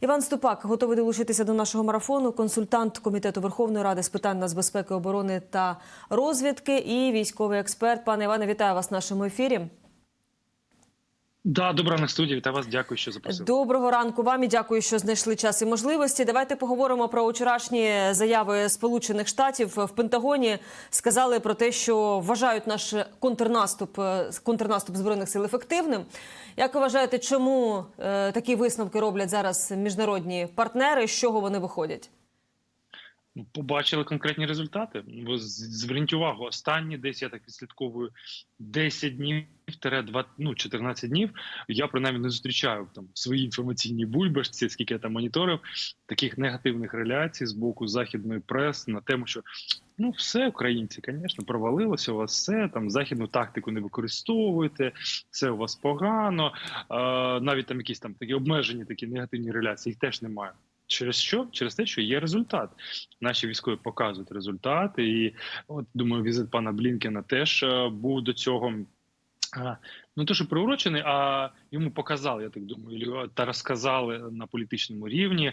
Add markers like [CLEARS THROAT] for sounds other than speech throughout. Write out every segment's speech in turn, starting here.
Іван Ступак готовий долучитися до нашого марафону. Консультант комітету Верховної Ради з питань нацбезпеки, оборони та розвідки і військовий експерт. Пане Іване, вітаю вас в нашому ефірі. Да, добра на студії. Вітаю вас. Дякую, що запросили. Доброго ранку вам і дякую, що знайшли час і можливості. Давайте поговоримо про вчорашні заяви Сполучених Штатів в Пентагоні. Сказали про те, що вважають наш контрнаступ е, контрнаступ збройних сил ефективним. Як ви вважаєте, чому е, такі висновки роблять зараз міжнародні партнери? З чого вони виходять? Ну, Побачили конкретні результати. Зверніть увагу, останні десь я так відслідковую 10 днів. Два, ну, 14 днів я принаймні не зустрічаю там в своїй інформаційній бульбашці, скільки я там моніторив, таких негативних реляцій з боку західної преси на тему, що ну все, українці, звісно, провалилося у вас все там західну тактику не використовуєте, все у вас погано. Навіть там якісь там такі обмежені, такі негативні реляції, їх теж немає. Через що? Через те, що є результат. Наші військові показують результати, і от думаю, візит пана Блінкена теж е, був до цього. Е, Ну, то, що приурочений, а йому показали, я так думаю, та розказали на політичному рівні,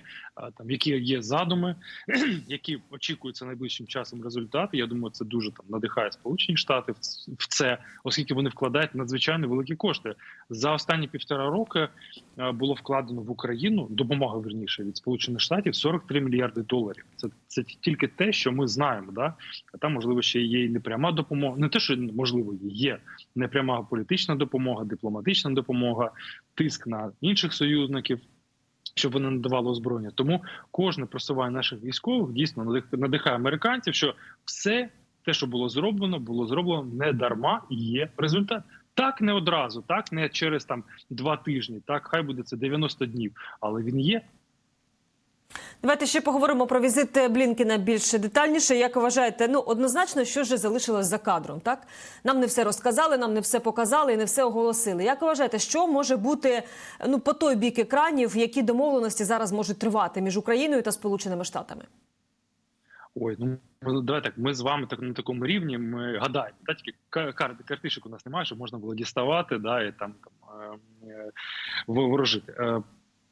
там які є задуми, [CLEARS THROAT] які очікуються найближчим часом результати. Я думаю, це дуже там надихає Сполучені Штати в це, оскільки вони вкладають надзвичайно великі кошти. За останні півтора роки було вкладено в Україну допомога верніше від Сполучених Штатів 43 мільярди доларів. Це це тільки те, що ми знаємо. Да? А там можливо ще є і непряма допомога. Не те, що можливо є непряма політична допомога, дипломатична допомога, тиск на інших союзників. Щоб вони надавали озброєння, тому кожне просування наших військових дійсно надих- надихає американців, що все те, що було зроблено, було зроблено не дарма, і є результат. Так не одразу, так не через там два тижні, так хай буде це 90 днів, але він є. Давайте ще поговоримо про візит Блінкена більш детальніше. Як вважаєте, ну однозначно, що ж залишилось за кадром? Так нам не все розказали, нам не все показали і не все оголосили. Як вважаєте, що може бути ну по той бік екранів, які домовленості зараз можуть тривати між Україною та Сполученими Штатами? Ой, ну ми- давай так. Ми з вами так на такому рівні. Ми гадаємо. Да, тільки ка- карти картишок у нас немає, щоб можна було діставати, да, і там, там е, е, ворожити.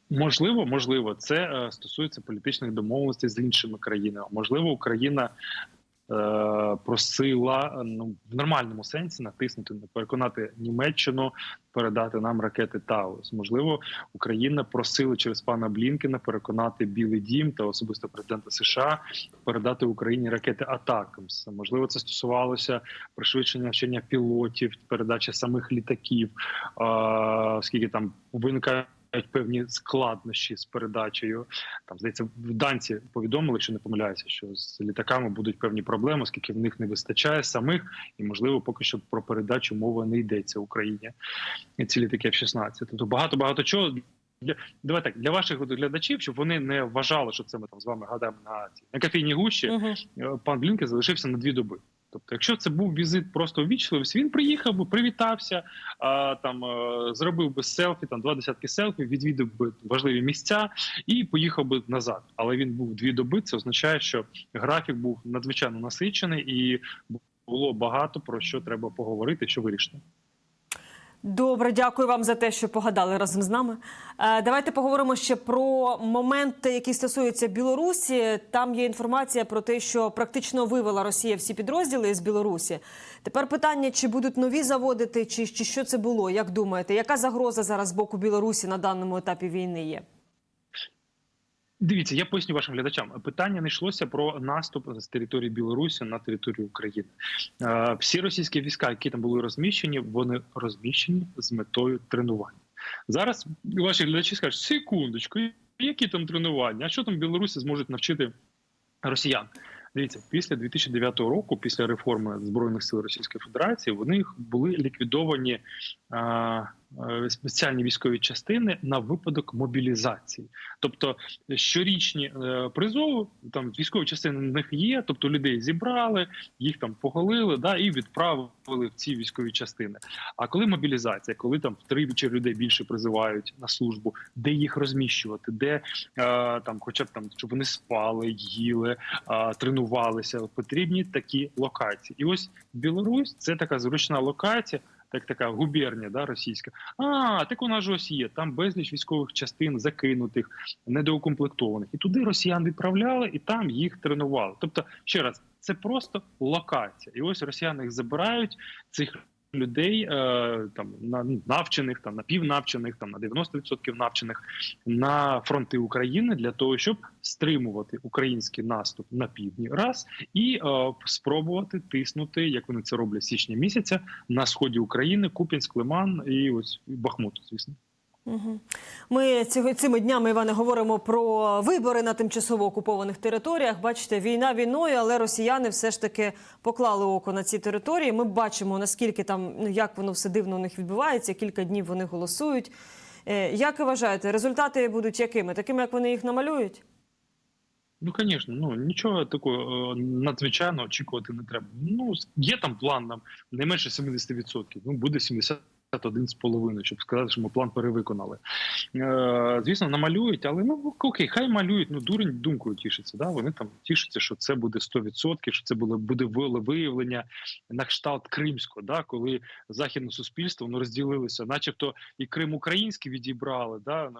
Можливо, можливо, це е, стосується політичних домовленостей з іншими країнами. Можливо, Україна е, просила е, ну в нормальному сенсі натиснути, переконати Німеччину передати нам ракети Таус. Можливо, Україна просила через пана Блінкена переконати Білий Дім та особисто президента США передати Україні ракети Атакамс. Можливо, це стосувалося пришвидшення навчання пілотів, передачі самих літаків, е, оскільки там виникають певні складнощі з передачею. Там здається, в данці повідомили, що не помиляюся, що з літаками будуть певні проблеми, оскільки в них не вистачає самих, і можливо, поки що про передачу мова не йдеться в Україні. Ці літаки F-16. Тобто багато багато чого. Для давай так для ваших глядачів, щоб вони не вважали, що це ми там з вами гадаємо на на кофейній гущі. Угу. Е, Пан Блінкен залишився на дві доби. Тобто, якщо це був візит просто ввічливість, він приїхав би, привітався, а, там е, зробив би селфі, там два десятки селфі, відвідав би важливі місця і поїхав би назад. Але він був дві доби. Це означає, що графік був надзвичайно насичений і було багато про що треба поговорити, що вирішити. Добре, дякую вам за те, що погадали разом з нами. Е, Давайте поговоримо ще про момент, який стосується Білорусі. Там є інформація про те, що практично вивела Росія всі підрозділи з Білорусі. Тепер питання: чи будуть нові заводити, чи, чи що це було? Як думаєте, яка загроза зараз з боку Білорусі на даному етапі війни є? Дивіться, я поясню вашим глядачам. Питання не йшлося про наступ з території Білорусі на територію України. Е, Всі російські війська, які там були розміщені, вони розміщені з метою тренування. Зараз ваші глядачі скажуть: секундочку, які там тренування? А що там Білорусі зможуть навчити росіян? Дивіться, після 2009 року, після реформи збройних сил Російської Федерації, вони були ліквідовані е, спеціальні військові частини на випадок мобілізації. Тобто щорічні е, призови там військові частини в них є, тобто людей зібрали, їх там поголили, да і відправили в ці військові частини. А коли мобілізація, коли там втричі людей більше призивають на службу, де їх розміщувати, де е, там, хоча б там, щоб вони спали, їли, е, тренувалися, потрібні такі локації. І ось Білорусь це така зручна локація. Так така губернія, да, російська. А, так вона ж ось є. Там безліч військових частин закинутих, недоукомплектованих. І туди росіян відправляли, і там їх тренували. Тобто, ще раз, це просто локація. І ось росіяни їх забирають цих. Людей е, там на ну, навчених, там напівнавчених, там на 90% навчених на фронти України для того, щоб стримувати український наступ на півдні, раз і е, спробувати тиснути, як вони це роблять січня місяця, на сході України, Куп'янськ, Лиман і ось Бахмут, звісно. Ми цими днями Іване говоримо про вибори на тимчасово окупованих територіях. Бачите, війна війною, але росіяни все ж таки поклали око на ці території. Ми бачимо наскільки там ну як воно все дивно у них відбувається. Кілька днів вони голосують. Е, Як ви вважаєте, результати будуть якими? Такими, як вони їх намалюють? Ну, звісно, ну нічого такого е, надзвичайного очікувати не треба. Ну є там план нам не менше 70%, Ну буде 70%. Один з половиною, щоб сказати, що ми план перевиконали. Е, звісно, намалюють, але ну окей, хай малюють. Ну дурень думкою тішиться. Да? Вони там тішаться, що це буде 100%, що це буде буде виявлення на кшталт кримського, да? коли західне суспільство воно розділилося, начебто і Крим український відібрали, да,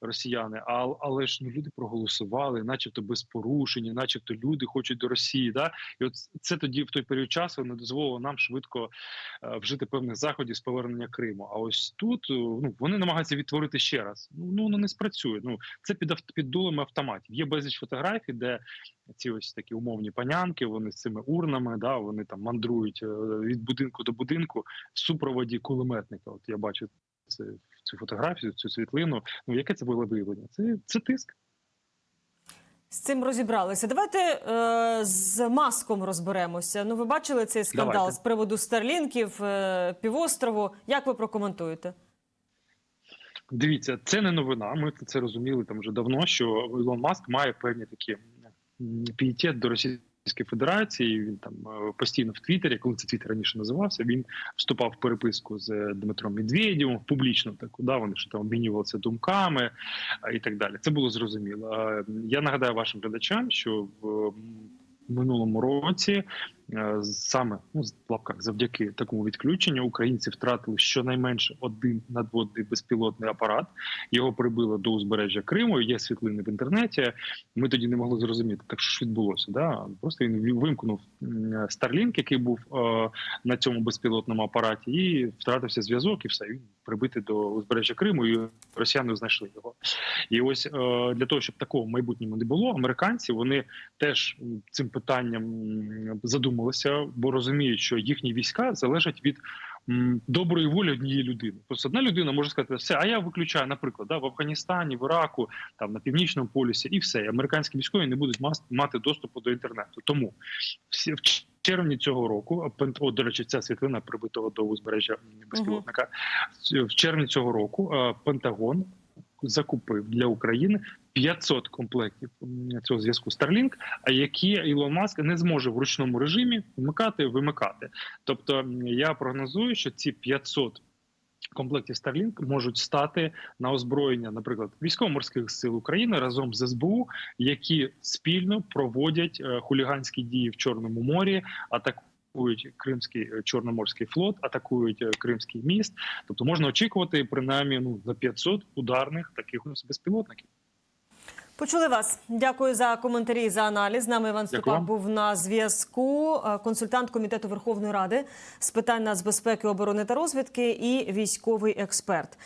росіяни, а, але ж ну люди проголосували, начебто без порушення, начебто люди хочуть до Росії. Да? І от це тоді в той період часу не дозволило нам швидко е, вжити певних заходів з повернення Криму. А ось тут е, ну вони намагаються відтворити ще раз. Ну ну воно не спрацює. Ну це під під дулами автоматів. Є безліч фотографій, де ці ось такі умовні панянки, вони з цими урнами, да вони там мандрують е, від будинку до будинку в супроводі кулеметника. От я бачу це цю фотографію, цю світлину. Ну яке це було виявлення? Це це тиск. З цим розібралися. Давайте е, з маском розберемося. Ну, ви бачили цей скандал Давайте. з приводу старлінків, е, півострову. Як ви прокоментуєте? Дивіться, це не новина. Ми це розуміли там вже давно. Що Ілон Маск має певні такі пієтет до Російської Федерації. Він там е, постійно в Твіттері, коли це Твіттер раніше називався, він вступав в переписку з Дмитром Медведєвим публічно таку. Да, вони що там обмінювалися думками і так далі. Це було зрозуміло. Я нагадаю вашим глядачам, що в минулому році. Е, Саме ну в лапках завдяки такому відключенню українці втратили щонайменше один надводний безпілотний апарат. Його прибило до узбережжя Криму. Є світлини в інтернеті. Ми тоді не могли зрозуміти, так що ж відбулося. Да? Просто він ві- вимкнув Старлінк, який був е, на цьому безпілотному апараті, і втратився зв'язок, і все він прибитий до узбережжя Криму. І росіяни знайшли його. І ось е, для того, щоб такого в майбутньому не було, американці вони теж цим питанням м, задумалися, бо розуміють, що їхні війська залежать від доброї волі однієї людини. Просто одна людина може сказати, все, а я виключаю, наприклад, да, в Афганістані, в Іраку, там на північному полюсі, і все. Американські військові не будуть мати доступу до інтернету. Тому всі в червні цього року, о, до речі, ця світлина прибитого до узбережжя безпілотника. В червні цього року Пентагон закупив для України 500 комплектів цього зв'язку Starlink, а які Ілон Маск не зможе в ручному режимі вмикати, вимикати. Тобто я прогнозую, що ці 500 комплектів Starlink можуть стати на озброєння, наприклад, військово-морських сил України разом з СБУ, які спільно проводять е, хуліганські дії в Чорному морі, атакують Кримський е, Чорноморський флот, атакують е, Кримський міст. Тобто можна очікувати принаймні ну за 500 ударних таких безпілотників. Почули вас. Дякую за коментарі за аналіз. З нами Іван Ступак був на зв'язку. е, Консультант комітету Верховної Ради з питань нацбезпеки, оборони та розвідки і військовий експерт.